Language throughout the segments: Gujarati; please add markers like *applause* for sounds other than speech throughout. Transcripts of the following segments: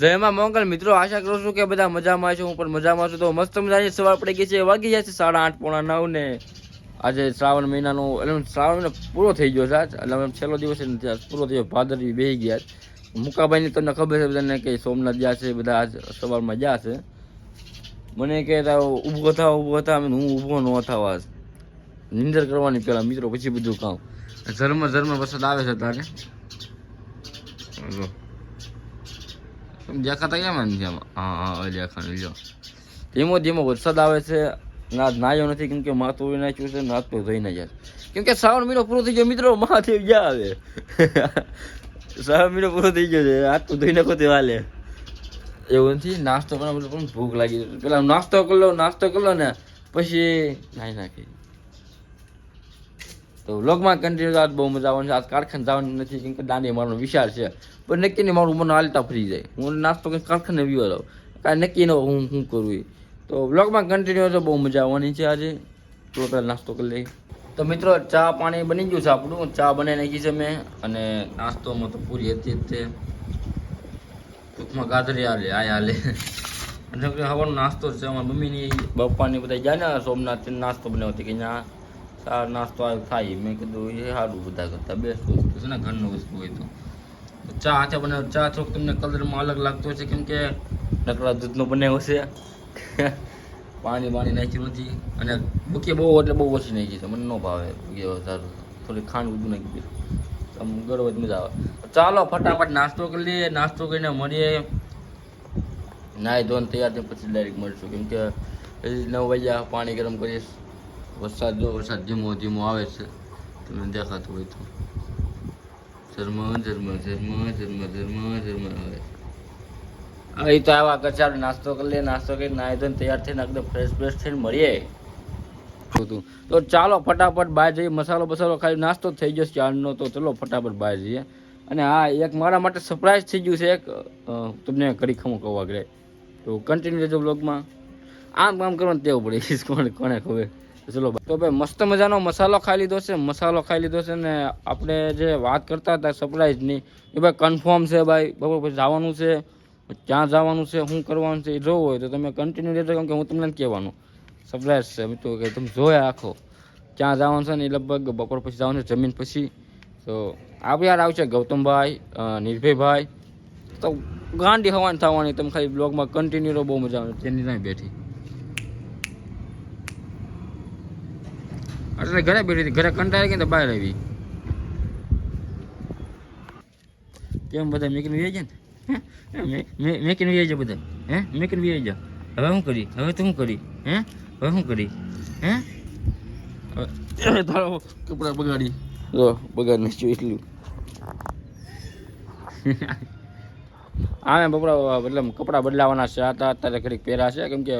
જયમાં મંગલ મિત્રો આશા કરું છું કે બધા મજામાં છો, હું પણ મજામાં છું. તો મસ્ત મજાની સવાર પડી ગઈ છે, વાગી જાય છે સાડા આઠ પોણા નવ ને આજે શ્રાવણ મહિનાનો, એટલે શ્રાવણ મહિનો પૂરો થઈ ગયો છે આજ. એટલે છેલ્લો દિવસ પૂરો થયો, ભાદરવી બેસી ગયા. મુકાભાઈની તમને ખબર છે બધાને કે સોમનાથ ગયા છે, બધા આજ સવારમાં ગયા છે. મને કે ઊભો થાવ ઊભો થાવ હું ઊભો ન થાવ આજ. નિંદર કરવાની પેલા મિત્રો, પછી બધું કામ. ધર્મ ધર્મ વરસાદ આવે છે તારે? દેખાતા કેમ એમ આમાં હા હા, હવે દેખાનું લ્યો. ધીમો ધીમો વરસાદ આવે છે ના નાયો નથી, કેમ કે માથું નાખ્યું છે નાત તો ધોઈ ના જાય. કેમ કે શ્રાવણ મહિનો પૂરો થઈ ગયો, મિત્રો, મહાદેવ ગયા આવે *laughs* શ્રાવણ મહિનો પૂરો થઈ ગયો છે હાથ તો ધોઈ નાખો તે વાલે. એવું નથી, નાસ્તો બનાવો પણ ભૂખ લાગી પેલા નાસ્તો કરી લો, નાસ્તો કરી લો ને, પછી નાઈ નાખી. તો વ્લોગમાં કન્ટિન્યુ આજ બહુ મજા આવવાની છે. આજ કારખાને જવાનું નથી, કેમ કે દાંડી મારનો વિચાર છે. પણ નક્કી નહીં, મારું મને હાલતા ફરી જાય. હું નાસ્તો કંઈક કારખાને વ્યૂ જાઉં કાંઈ નક્કી ન હું શું કરું એ. તો વ્લોગમાં કન્ટિન્યુ તો બહુ મજા આવવાની છે આજે. પહેલાં નાસ્તો કરી લઈએ. તો મિત્રો, ચા પાણી બની ગયું છે આપણું. ચા બનાવી નાખી છે મેં. અને નાસ્તોમાં તો પૂરી હતી જ તે. ટૂંકમાં ગાજરી હાલે આ હાલે હવાનો નાસ્તો છે. અમારા મમ્મીની બપ્પાની બધા ગયા ને સોમનાથ નાસ્તો બનાવતી કે ત્યાં સાર નાસ્તો આવ્યો થાય મેં કીધું, એ સારું બધા કરતા બેસ્ટ વસ્તુ છે ને, ઘરનું વસ્તુ હોય તો. ચા હાથે બને ચા થોડુંક તમને કલરમાં અલગ લાગતો છે કેમ કે નકરા દૂધનો બનાવ્યો છે. પાણી બાણી નાખ્યું નથી. અને બુકે બહુ, એટલે બહુ ઓછી નાખી છે. મને ન ભાવે બુકે સારું થોડી ખાંડ બધું નાખી દીધું. આમ જ મજા આવે. ચાલો, ફટાફટ નાસ્તો કરી લઈએ. નાસ્તો કરીને મળીએ. નાહી ધોન તૈયાર થઈ પછી ડાયરેક્ટ મળીશું. કેમ કે નવ વાગ્યા, પાણી ગરમ કરીશ વરસાદ જો વરસાદ ધીમો ધીમો આવે છે, તમને દેખાતું હોય તો. ઝરમ ઝરમ ઝરમ ઝરમ ઝરમ ઝરમ આવે. એ તો આવા કચાર નાસ્તો કરી લે, નાસ્તો કરી, નાહી ધોઈને તૈયાર થઈને એકદમ ફ્રેશ ફ્રેશ થઈને મળીએ. તો ચાલો ફટાફટ બહાર જઈએ, મસાલો બસાલો ખાલી નાસ્તો થઈ જશે ચારનો તો ચલો ફટાફટ બહાર જઈએ. અને હા એક મારા માટે સરપ્રાઈઝ થઈ ગયું છે એક તમને કરી ખમું કહું આગળ. તો કન્ટિન્યુ રહેજો બ્લોગમાં આમ કામ કરવાનું તેવું પડે કોને કોને ખબર? ચલો તો ભાઈ, મસ્ત મજાનો મસાલો ખાઈ લીધો છે, મસાલો ખાઈ લીધો છે ને આપણે જે વાત કરતા હતા સરપ્રાઈઝની એ ભાઈ કન્ફર્મ છે ભાઈ, બરાબર જવાનું છે, ક્યાં જવાનું છે, શું કરવાનું છે એ જોવું હોય તો તમે કન્ટિન્યુ રહેજો, કેમ કે હું તમને કહેવાનું. સરપ્રાઈઝ છે, મિત્રો, કે તમે જોયા રાખો ક્યાં જવાનું છે ને એ લગભગ બપોર પછી જવાનું છે, જમીન પછી. તો આપણે યાર આવશે ગૌતમભાઈ નિર્ભયભાઈ. તો ગાંડી હવાની થવાની, તમે ખાલી બ્લોગમાં કન્ટિન્યુ રહો, બહુ મજા આવે. તેની બેઠી. એટલે ઘરે બેઠી ઘરે કંટાળી ગઈ તો બહાર આવી કેમ બધા મેકીને વી જાય ને? મેકીને વી જાય બધા. હે? મેકીને વી જાય હવે શું કરી? હવે તું કરી? હે? હવે શું કરી? હે? તારો કપડા બગાડી. જો બગાડ નાખ્યું એટલું? *laughs* હા બપડા એટલે કપડાં બદલાવાના છે. આ અત્યારે ઘડીક પહેરા છે. કેમ કે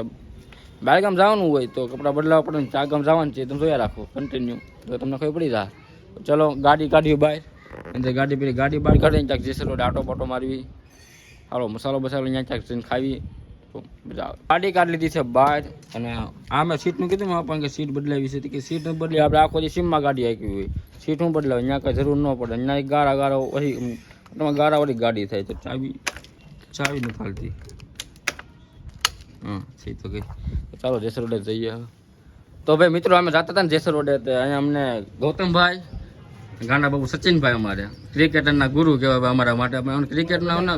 બારગામ જવાનું હોય તો કપડાં બદલાવા પડે ને ચારગામ જવાનું છે, તમે જોયા રાખો કન્ટિન્યુ તો તમને ખબર પડી જાય. ચલો, ગાડી કાઢ્યું બહાર. એટલે ગાડી પેલી ગાડી બહાર કાઢીને ક્યાંક જેસર રોડ આટો પાટો મારવી. હાલો, મસાલો બસાલો અહીંયા ક્યાંક જઈને ખાવી. તો ગાડી કાઢી લીધી છે બહાર અને આ મેં સીટનું કીધું ને કે સીટ બદલાવી છે. કે સીટ બદલી આપણે આખો દી સીમમાં ગાડી આપી હોય. સીટ હું બદલાવે, અહીંયા કાંઈ જરૂર ન પડે. અહીંયા ગારા ગારા વળી તમે ગારાવાળી ગાડી થાય તો ચાવી ચાવી નથી ફાલતી. હા છે તો કઈ ચાલો જેસર રોડે જઈએ તો ભાઈ મિત્રો અમે જતા હતા ને જેસર રોડે અહીંયા અમને ગૌતમભાઈ ગાંડા બાબુ સચિનભાઈ અમારે ક્રિકેટરના ગુરુ કહેવાય અમારા માટે. અમે ક્રિકેટના અમને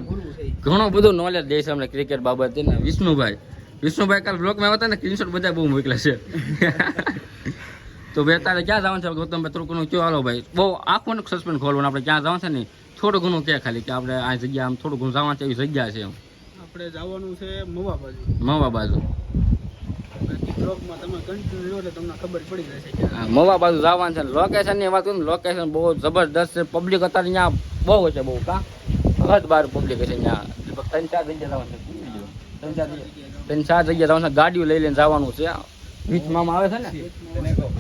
ઘણો બધો નોલેજ દે છે અમને ક્રિકેટ બાબતે ને વિષ્ણુભાઈ. વિષ્ણુભાઈ કાલ બ્લોકમાં આવ્યા હતા ને સ્ક્રીનશોટ બધા બહુ મોકલ્યા છે. તો ભાઈ અત્યારે ક્યાં જવાનું છે? ગૌતમભાઈ થોડું કયો હાલો ભાઈ. બહુ આખું સસ્પેન્ડ ખોલવાનું. આપણે ક્યાં જવાનું છે ને? થોડું ઘણું કે ખાલી કે આપણે આ જગ્યા આમ થોડું ઘણું જવાનું છે એવી જગ્યા છે એમ. આપણે જવાનું છે મવા બાજુ. મવા બાજુ. ખબર પડી જશે મવા બાજુ જવાનું છે લોકેશનની વાત કરું લોકેશન બહુ જબરદસ્ત છે. પબ્લિક અત્યારે ત્યાં બહુ છે બહુ, કા? હદ બાર પબ્લિક છે ત્યાં. ત્રણ ચાર જગ્યા જવાનું છે. ત્રણ ચાર જગ્યા જવાનું છે. ગાડીઓ લઈ લઈને જવાનું છે. વીસ મામા આવે છે ને?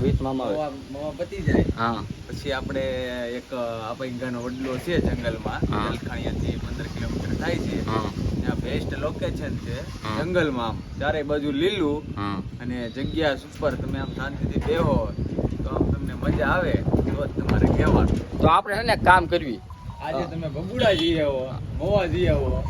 વીસ મામા. આવે. પતી જાય. હા. પછી આપણે એક આપઈગાનો વડલો છે જંગલમાં. જલખાણીયાથી પંદર કિલોમીટર થાય છે. ત્યાં બેસ્ટ લોકેશન છે જંગલ જંગલમાં. આમ ચારે બાજુ લીલું. અને જગ્યા ઉપર તમે આમ શાંતિથી બેહો તો આમ તમને મજા આવે. તો જ તમારે કહેવાનું. તો આપણે છે ને કામ કરવી. આજે તમે બગુડા જઈ આવો મોવા જઈ આવો. *laughs*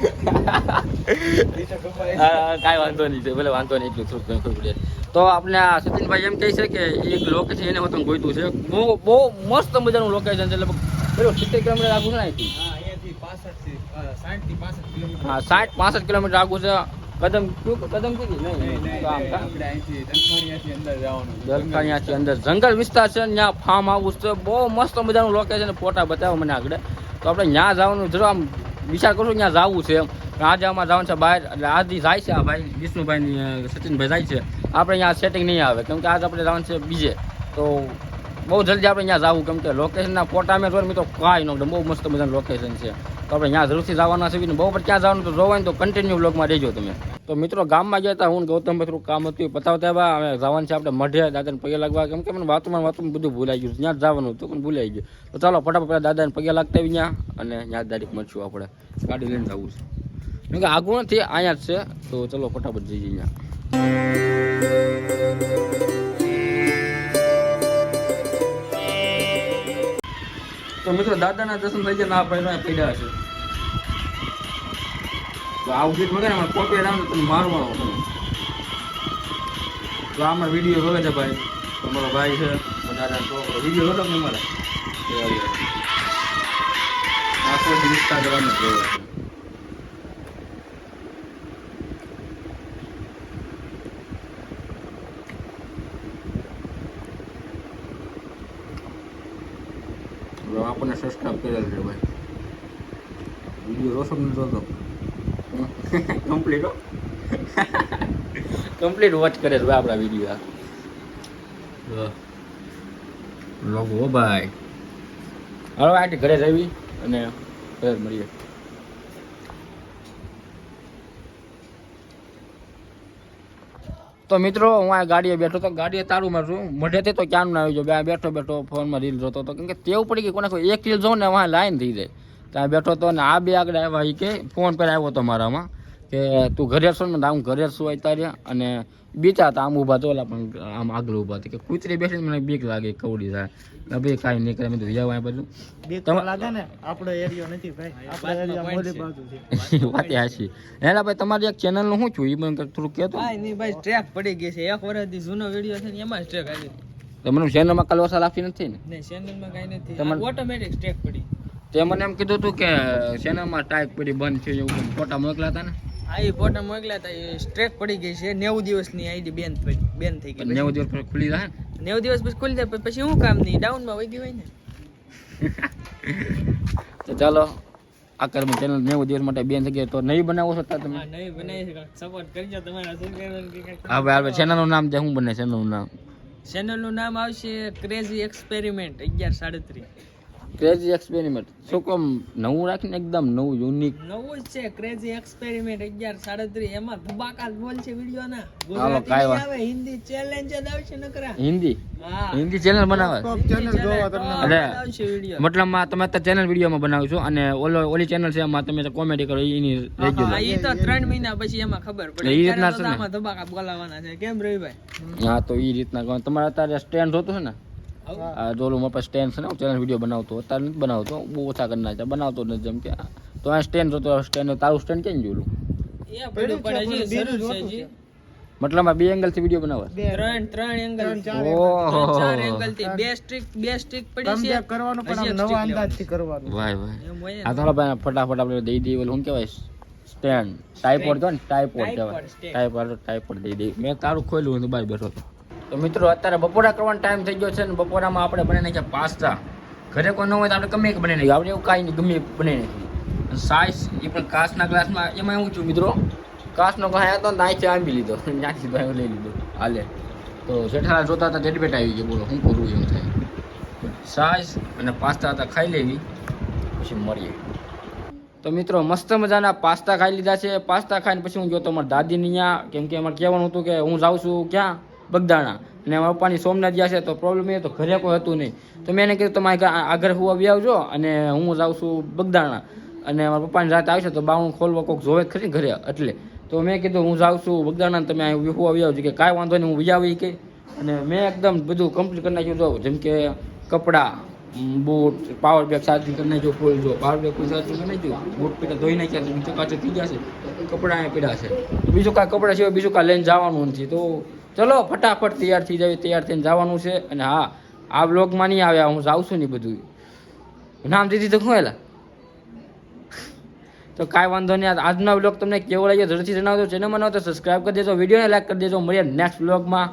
કાંઈ વાંધો નહીં ભલે વાંધો નહીં એટલું થોડુંક ઘણું થોડુંક તો આપણે આ સચિનભાઈ એમ કહે છે કે એક લોકેશન એને હું ગોઈતું છે. બહુ બહુ મસ્ત મજાનું લોકેશન છે એટલે બરોબર સિત્તેર કિલોમીટર આગું ના અહીંથી? હા અહીંયાથી 65 થી, અ, 60 થી 65 કિલોમીટર. હા સાઠ પાસઠ કિલોમીટર આગું છે. કદમ કદમ કીધી નહીં, છે. અંદર. જંગલ વિસ્તાર છે ત્યાં ફાર્મ હાઉસ છે. બહુ મસ્ત મજાનું લોકેશન ફોટા બતાવો મને આગળ. તો આપણે ત્યાં જવાનું જરૂર આમ વિચાર કરું ત્યાં જવું છે એમ. આજે આમાં જવાનું છે બહાર, એટલે આજે જાય છે આ ભાઈ વિષ્ણુભાઈ સચિનભાઈ જાય છે. આપણે અહીંયા સેટિંગ નહીં આવે, કેમ કે આજે આપણે જવાનું છે બીજે. તો બહુ જલ્દી આપણે ત્યાં જવું, કેમ કે લોકેશનના ફોટા મેં જોઈને તો કાંઈ ન બહુ મસ્ત મજાનું લોકેશન છે. તો આપણે ત્યાં જરૂરથી જવાના છે. બહુ પર ક્યાં જવાનું તો જોવાનું તો કન્ટિન્યુ બ્લોગમાં રહેજો તમે. તો મિત્રો ગામમાં ગયા હતા, હું ગૌતમ થોડું કામ હતું પતાવતા આવ્યા અમે જવાનું છે આપણે મઢે દાદાને પગે લાગવા. કેમ કે મને વાતમાં વાતમાં બધું ભૂલાઈ ગયું ત્યાં જવાનું હતું, પણ ભૂલાઈ ગયું. તો ચાલો ફટાફટ દાદાને પગે લાગતા આવી ત્યાં અને ત્યાં ડાયરેક્ટ મળશું આપણે. ગાડી લઈને જવું છે. કે આગળ નથી અહીંયા જ છે, તો ચલો ફટાફટ જઈએ ત્યાં તો મિત્રો, દાદાના દર્શન થઈ ગયા ના પડ્યા પડ્યા છે. તો આવું ગીત વગેરે અમારે કોપી રામ તમે મારવાનો તો આ અમારો વીડિયો જોવે છે ભાઈ. તમારો ભાઈ છે દાદા છોકરો વીડિયો જોતો કે અમારે. આખો દિવસ જવાનું જોવે છે હવે સબસ્ક્રાઈબ કરેલ છે ભાઈ. વીડિયો રોશન નથી જોતો કમ્પ્લીટ કમ્પ્લીટ વોચ કરે છે આપણા વીડિયો. લોગો ભાઈ. હવે આટી ઘરે જવી અને ઘરે મળીએ. તો મિત્રો, હું આ ગાડીએ બેઠો તો ગાડીએ તારું મારું મઢેથી તો ક્યાંનું ના આવી જો બે બેઠો બેઠો ફોનમાં રીલ જોતો હતો. કેમ કે તેવું પડી ગઈ કોને એક રીલ જોઉં ને વાં લાઈન થઈ જાય. ત્યાં બેઠો તો ને આ બે આગળ આવ્યા એ કે, ફોન પર આવ્યો હતો મારામાં. કે તું ઘરે છો ને હું ઘરે છું અત્યારે અને બીજા હતા આમ ઊભા તો ઓલા પણ આમ આગળ ઊભા હતા કે કૂતરી બેસીને મને બીક લાગે કવડી થાય. ભાઈ કાંઈ નહીં કરે મેં તો જવા બધું બીક તમે- લાગે ને આપણો એરિયો નથી ભાઈ. આપણો એરિયો મોડી બાજુ છે. વાત હાશી એના ભાઈ તમારી એક ચેનલનું શું છું એ મને થોડું કહેતો ભાઈ નહીં ભાઈ સ્ટ્રેક પડી ગઈ છે. એક વર્ષથી જૂનો વીડિયો છે ને એમાં સ્ટ્રેક આવી. તમને મને ચેનલમાં કલવસા લાફી નથી ને? નહીં ચેનલમાં કાંઈ નથી. તમારે- ઓટોમેટિક સ્ટ્રેક પડી. તે મને એમ કીધું હતું કે ચેનલમાં ટાઈપ પડી બંધ છે એવું ફોટા મોકલાતા હતા ને? આ એ ફોટા મોકલ્યા હતા સ્ટ્રેક પડી ગઈ છે. નેવું દિવસની આઈડી બેન બેન થઈ ગઈ. નેવું દિવસ પછી ખુલી જાય નેવું દિવસ પછી ખુલી જાય પછી- શું કામ નહીં? ડાઉનમાં વહી ગયું હોય ને. *laughs* તો ચાલો આકર મે ચેનલ નેવું દિવસ માટે બેન થઈ ગયા. તો નહીં બનાવો છો તમે? હા નહીં બનાવી સપોર્ટ કરજો તમારા subscriber કે હા ભાઈ હવે ચેનલનું નામ છે શું બને ચેનલનું નામ? ચેનલનું નામ આવશે ક્રેઝી એક્સપેરિમેન્ટ અગિયાર સાડત્રીસ. ક્રેઝી એક્સપેરિમેન્ટ શું કામ નવું રાખીને એકદમ નવું યુનિક નવું જ છે ક્રેઝી એક્સપેરિમેન્ટ અગિયાર સાડત્રીસ. એમાં ધબાકા બોલ છે વીડિયો ના ગુજરાતી. આવે હિન્દી ચેલેન્જ જ આવશે નકરા. હિન્દી? હિન્દી ચેનલ બનાવે? ચેનલ જોવા તમને અરે. આવશે વીડિયો. મતલબમાં તમે તો ચેનલ વિડીયોમાં બનાવો છો અને ઓલો ઓલી ચેનલ છે એમાં તમે કોમેડી કરો એની રેગ્યુલર એ તો ત્રણ મહિના પછી એમાં ખબર પડે. એ રીતના ધબાકા બોલાવાના છે. કેમ રવિભાઈ? હા તો એ રીતના તમારે અત્યારે સ્ટેન્ડ જોતું છે ને? આ જોલું મારા પાસે સ્ટેન્ડ છે ને ચેનલ વીડિયો બનાવતો અત્યારે નથી બનાવતો બહુ ઓછા કરી નાખ્યા બનાવતો નથી જેમ કે તો આ સ્ટેન્ડ જોતો સ્ટેન્ડ તારું સ્ટેન્ડ કેમ જોલું મતલબ બે એંગલથી વીડિયો બનાવે ત્રણ ત્રણ એંગલ ઓહો. ચાર એંગલથી. બે સ્ટ્રીક બે સ્ટ્રીક પડી છે. કમબેક કરવાનું પણ આમ નવા અંદાજથી કરવાનું. હોય ને. આ તો ભાઈ ફટાફટ આપણે દઈ દઈએ હું શું કહેવાય? સ્ટેન્ડ ટાઈપોડ તો ને ટાઈપોડ કહેવાય. ટાઈપોડ ટાઈપોડ દઈ દઈ મેં તારું ખોલ્યું હું તો બહાર બેઠો હતો. તો મિત્રો, અત્યારે બપોરા કરવાનો ટાઈમ થઈ ગયો છે ને બપોરામાં આપણે બનાવી નાખ્યા પાસ્તા. ઘરે કોઈ ન હોય તો આપણે ગમે એક બનાવી નાખીએ. આપણે એવું કાંઈ નહીં, ગમે બને નાખીએ. સાઈઝ એ પણ કાચના ગ્લાસમાં એમાં એવું છું મિત્રો કાચનો ગ્લાસ હતો ને ત્યાંથી આંબી લીધો. ત્યાંથી ભાઈ લઈ લીધો. હાલે. તો જેઠાલાલ જોતા હતા ઝેડપેટ આવી ગયો. બોલો, શું કરું એવું થાય. સાઈઝ અને પાસ્તા હતા, ખાઈ લેવી. પછી મળીએ. તો મિત્રો, મસ્ત મજાના પાસ્તા ખાઈ લીધા છે. પાસ્તા ખાઈને પછી હું ગયો તો મારા દાદીની ત્યાં. કેમ કે અમારે કહેવાનું હતું કે હું જાઉં છું ક્યાં? બગદાણા. અને પપ્પાની સોમનાથ ગયા છે તો પ્રોબ્લેમ એ તો ઘરે કોઈ હતું નહીં. તો મેં એને કીધું, તમારે આગળ હું આવી આવજો અને હું જાઉં છું બગદાણા. અને મારા પપ્પાની રાત આવશે તો બાવણું ખોલવા કોઈક જોવે ખરી ઘરે એટલે. તો મેં કીધું, હું જાઉં છું બગદાણા તમે અહીં હું આવી આવજો કે કાંઈ વાંધો નહીં, હું વિજાવી કે. અને મેં એકદમ બધું કમ્પ્લીટ કરી નાખ્યું. જો, જેમ કે કપડાં બૂટ પાવર બેગ ચાર્જિંગ કરી નાખ્યું ફૂલ જો. પાવર બેગ ફૂલ ચાર્જિંગ કરી નાખ્યું. બૂટ પેટા ધોઈ નાખ્યા છે, ચકાચક થઈ ગયા છે. કપડાં પીડા છે. બીજું કાંઈ કપડાં સિવાય બીજું કાંઈ લઈને જવાનું નથી. તો ચલો, ફટાફટ તૈયાર થઈ જાય તૈયાર થઈને જવાનું છે. અને હા, આ બ્લોગમાં નહીં આવ્યા, હું જાઉં છું ને બધું નામ દીધી તો શું એલા? તો કાંઈ વાંધો નહીં આજનો બ્લોગ તમને કેવો લાગ્યો ઝડપથી જણાવજો. ચેનલમાં ન તો સબસ્ક્રાઈબ કરી દેજો, વિડીયોને લાઈક કરી દેજો. મળીએ નેક્સ્ટ બ્લોગમાં